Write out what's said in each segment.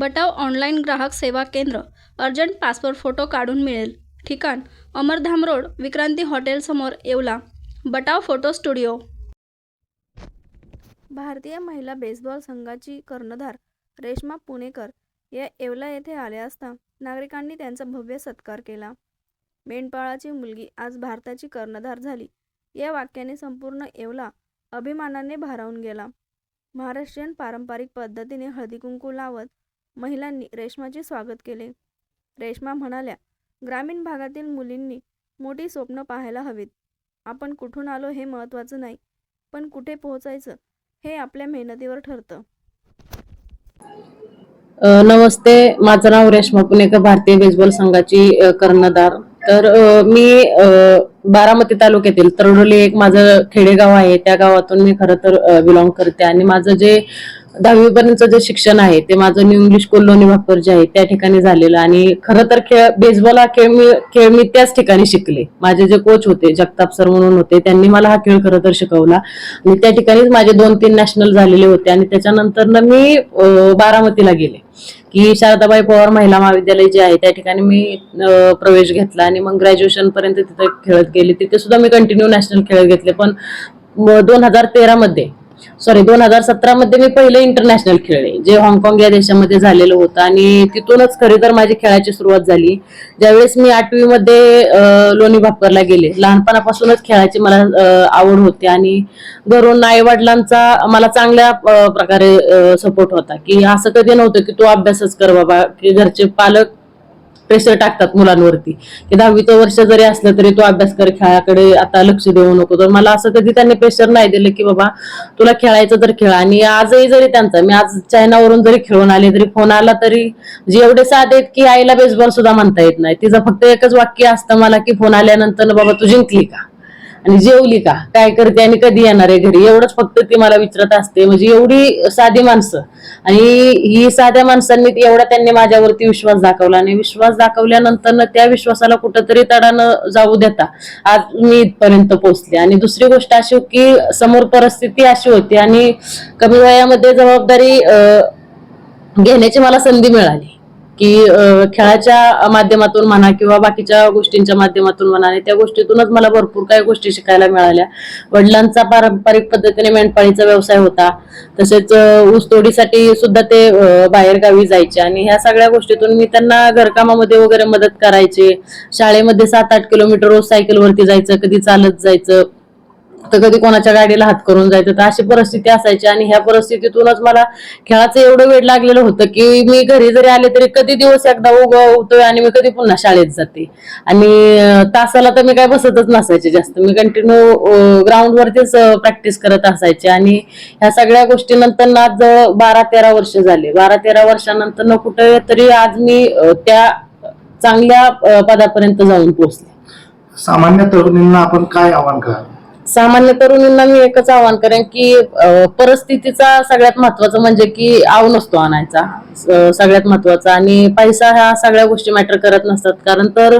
बटाव online ग्राहक सेवा केंद्र अर्जंट पासपोर्ट फोटो काढून मिळेल. ठिकाण अमरधाम रोड विक्रांती हॉटेलसमोर येवला. Batav photo studio. भारतीय महिला बेसबॉल संघाची कर्णधार रेश्मा पुणेकर या येवला येथे आल्या असता नागरिकांनी त्यांचा भव्य सत्कार केला. मेंढपाळाची मुलगी आज भारताची कर्णधार झाली. या वाक्याने संपूर्ण येवला अभिमानाने भारावून गेला. महाराष्ट्रीयन पारंपरिक पद्धतीने हळदीकुंकू लावत महिलांनी रेश्माचे स्वागत केले. रेश्मा म्हणाल्या ग्रामीण भागातील मुलींनी मोठी स्वप्न पाहायला हवीत. आपण कुठून आलो हे महत्त्वाचं नाही पण कुठे पोहोचायचं हे आपल्या मेहनतीवर ठरतं. नमस्ते. माझं नाव रेश्मा पुणेकर भारतीय बेसबॉल संघाची कर्णधार. तर मी बारामती तालुक्यातील तरडोली एक माझं खेडेगाव आहे. त्या गावातून मी खरं तर बिलॉंग करते. आणि माझं जे दहावीपर्यंत जे शिक्षण आहे ते माझं न्यू इंग्लिश कोल्लोनी वापर जे आहे त्या ठिकाणी झालेलं आणि खरं तर खेळ बेसबॉल हा खेळ मी खेळ मी त्याच ठिकाणी शिकले. माझे जे कोच होते जगताप सर म्हणून होते त्यांनी मला हा खेळ खरं तर शिकवला. आणि त्या ठिकाणीच माझे दोन तीन नॅशनल झालेले होते आणि त्याच्यानंतर मी बारामतीला गेले. की शारदाबाई पवार महिला महाविद्यालय जे आहे त्या ठिकाणी मी प्रवेश घेतला आणि मग ग्रॅज्युएशन पर्यंत तिथे खेळत गेले. तिथे सुद्धा मी कंटिन्यू नॅशनल खेळत घेतले. पण दोन हजार तेरामध्ये सॉरी दोन हजार सतरा मध्ये मी पहिले इंटरनॅशनल खेळले जे हाँगकाँग या देशामध्ये झालेलं होतं. आणि तिथूनच खरी तर माझी खेळाची सुरुवात झाली. ज्यावेळेस मी आठवी मध्ये लोणी भापरला गेले. लहानपणापासूनच खेळाची मला आवड होती. आणि घरून आई वडिलांचा मला चांगल्या प्रकारे सपोर्ट होता की असं कधी नव्हतं की तू अभ्यासच कर बाबा की घरचे पालक प्रेशर टाकतात मुलांवरती. की दहावीचं वर्ष जरी असलं तरी तो अभ्यास कर खेळाकडे आता लक्ष देऊ नको. तर मला असं कधी त्यांनी प्रेशर नाही दिलं की बाबा तुला खेळायचं तर खेळ. आणि आजही जरी त्यांचा मी आज चायनावरून जरी खेळून आले तरी फोन आला तरी जे एवढे साधे आहेत की आईला बेसबॉल सुद्धा म्हणता येत नाही. तिचं फक्त एकच वाक्य असतं मला की फोन आल्यानंतर बाबा तू जिंकली का? आणि जेवली का? काय करते आणि कधी येणार आहे घरी? एवढंच फक्त ती मला विचारत असते. म्हणजे एवढी साधी माणसं. आणि ही साध्या माणसांनी एवढा त्यांनी माझ्यावरती विश्वास दाखवला. आणि विश्वास दाखवल्यानंतर त्या विश्वासाला कुठंतरी तडा न जाऊ देता आज मी इथपर्यंत पोहोचले. आणि दुसरी गोष्ट अशी की समोर परिस्थिती अशी होती आणि कमी वयामध्ये जबाबदारी घेण्याची मला संधी मिळाली. की खेळाच्या माध्यमातून म्हणा किंवा बाकीच्या गोष्टींच्या माध्यमातून म्हणा आणि त्या गोष्टीतूनच मला भरपूर काही गोष्टी शिकायला मिळाल्या. वडिलांचा पारंपरिक पद्धतीने मेंढपाळीचा व्यवसाय होता. तसेच ऊसतोडीसाठी सुद्धा ते बाहेरगावी जायचे. आणि ह्या सगळ्या गोष्टीतून मी त्यांना घरकामामध्ये वगैरे मदत करायचे. शाळेमध्ये सात आठ किलोमीटर रोज सायकलवरती जायचं कधी चालत जायचं. तर कधी कोणाच्या गाडीला हात करून जायचं तर अशी परिस्थिती असायची आणि ह्या परिस्थितीतूनच मला खेळाचं एवढं वेळ लागलेलं होतं की मी घरी जरी आले तरी कधी दिवस एकदा उगवतोय आणि मी कधी पुन्हा शाळेत जाते. आणि तासाला तर मी काय बसतच नसायचे जास्त. मी कंटिन्यू ग्राउंडवरतीच प्रॅक्टिस करत असायचे. आणि ह्या सगळ्या गोष्टी नंतर ना आज जवळ बारा तेरा वर्ष झाले. बारा तेरा वर्षानंतर न कुठे तरी आज मी त्या चांगल्या पदापर्यंत जाऊन पोहोचले. सामान्य तरुणींना आपण काय आव्हान कराल? सामान्य तरुणींना मी एकच आवाहन करेन की परिस्थितीचा सगळ्यात महत्वाचं म्हणजे की आव नसतो आणायचा सगळ्यात महत्त्वाचा आणि पैसा ह्या सगळ्या गोष्टी मॅटर करत नसतात. कारण तर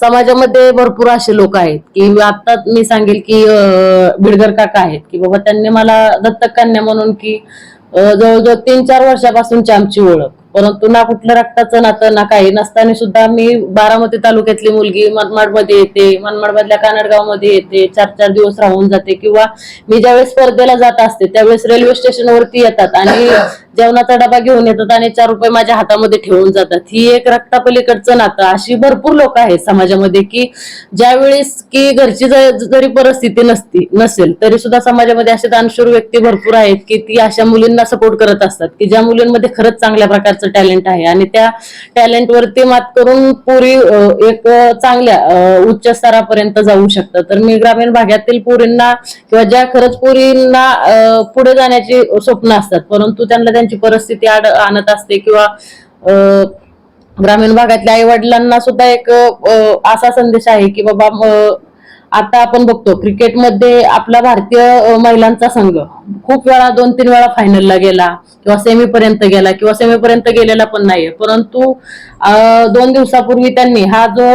समाजामध्ये भरपूर असे लोक आहेत की आता मी सांगेल की बिडगर काका आहेत की बाबा त्यांनी मला दत्तक कन्या म्हणून की जवळजवळ तीन चार वर्षापासूनची आमची ओळख. परंतु ना कुठलं रक्ताचं नातं ना काही. नसताना सुद्धा मी बारामती तालुक्यातली मुलगी मनमाडमध्ये येते मनमाड मधल्या कानडगावमध्ये येते चार चार दिवस राहून जाते. किंवा मी ज्यावेळेस स्पर्धेला जात असते त्यावेळेस रेल्वे स्टेशनवरती येतात आणि जेवणाचा डबा घेऊन येतात आणि चार रुपये माझ्या हातामध्ये ठेवून जातात. ही एक रक्तापलीकडचं नातं. अशी भरपूर लोक आहेत समाजामध्ये की ज्यावेळेस की घरची जरी परिस्थिती नसती नसेल तरी सुद्धा समाजामध्ये असे दानशूर व्यक्ती भरपूर आहेत की ती अशा मुलींना सपोर्ट करत असतात की ज्या मुलींमध्ये खरंच चांगल्या प्रकारचं टॅलेंट आहे. आणि त्या टॅलेंटवरती मात करून पुरी एक चांगल्या उच्च स्तरापर्यंत जाऊ शकतात तर मी ग्रामीण भागातील पुरींना किंवा ज्या खरंच पुरींना पुढे जाण्याची स्वप्न असतात परंतु त्यांना त्यांची परिस्थिती आड आणत असते किंवा ग्रामीण भागातल्या आई वडिलांना सुद्धा एक असा संदेश आहे की बाबा आता आपण बघतो क्रिकेटमध्ये आपला भारतीय महिलांचा संघ खूप वेळा दोन तीन वेळा फायनलला गेला किंवा सेमीपर्यंत गेला किंवा सेमीपर्यंत गेलेला पण नाहीये. परंतु दोन दिवसापूर्वी त्यांनी हा जो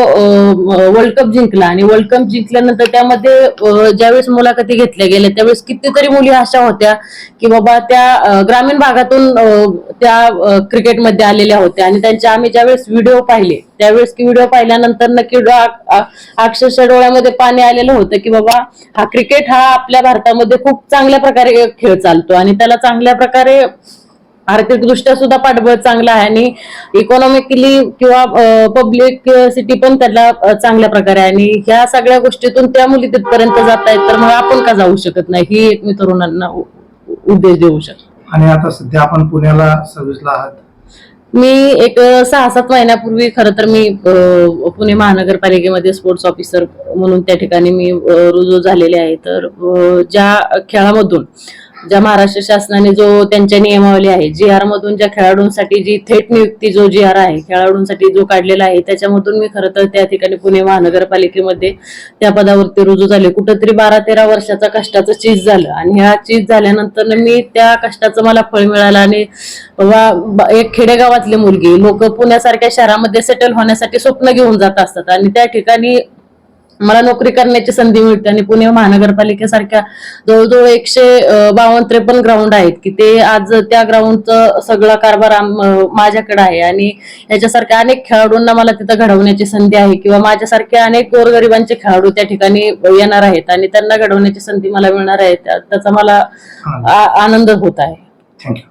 वर्ल्ड कप जिंकला आणि वर्ल्ड कप जिंकल्यानंतर त्यामध्ये ज्यावेळेस मुलाखती घेतल्या गेल्या त्यावेळेस कितीतरी मुली अशा होत्या की बाबा त्या ग्रामीण भागातून त्या क्रिकेटमध्ये आलेल्या होत्या. आणि त्यांचे आम्ही ज्यावेळेस व्हिडिओ पाहिले त्यावेळेस की व्हिडिओ पाहिल्यानंतर नक्की अक्षरशः डोळ्यामध्ये पाणी आलेलं होतं की बाबा हा क्रिकेट हा आपल्या भारतामध्ये खूप चांगल्या प्रकारे खेळ चालतो आणि त्याला चांगल्या प्रकारे आर्थिकदृष्ट्या सुद्धा पाठबळ चांगलं आहे आणि इकॉनॉमिकली किंवा पब्लिक सिटी पण त्याला चांगल्या प्रकारे आहे. आणि ह्या सगळ्या गोष्टीतून त्या मुली तिथपर्यंत जात आहेत तर मग आपण का जाऊ शकत नाही? ही एक मी तरुणांना उद्देश देऊ शकतो. आणि आता सध्या आपण पुण्याला सर्व्हिसला आहात. मी एक सहा सात महिन्यापूर्वी खरं तर मी पुणे महानगरपालिकेमध्ये स्पोर्ट्स ऑफिसर म्हणून त्या ठिकाणी मी रुजू झालेले आहे. तर ज्या खेळामधून ज्या महाराष्ट्र शासनाने जो त्यांच्या नियमावली आहे जी आर मधून ज्या खेळाडूंसाठी जी थेट नियुक्ती जो जी आर आहे खेळाडूंसाठी जो काढलेला आहे त्याच्यामधून मी खरं तर त्या ठिकाणी पुणे महानगरपालिकेमध्ये त्या पदावरती रुजू झाले. कुठंतरी बारा तेरा वर्षाचा कष्टाचं चीज झालं आणि ह्या चीज झाल्यानंतर मी त्या कष्टाचं मला फळ मिळालं आणि बाबा एक खेडेगावातली मुलगी लोक पुण्यासारख्या शहरामध्ये सेटल होण्यासाठी स्वप्न घेऊन जात असतात आणि त्या ठिकाणी मला नोकरी करण्याची संधी मिळते आणि पुणे महानगरपालिकेसारख्या जवळजवळ एकशे बावन्न त्रेपन्न ग्राउंड आहेत की ते आज त्या ग्राउंडचं सगळा कारभार माझ्याकडे आहे. आणि याच्यासारख्या अनेक खेळाडूंना मला तिथं घडवण्याची संधी आहे किंवा माझ्यासारख्या अनेक गोरगरिबांचे खेळाडू त्या ठिकाणी येणार आहेत आणि त्यांना घडवण्याची संधी मला मिळणार आहे. त्या- त्याचा मला आनंद होत आहे. थँक्यू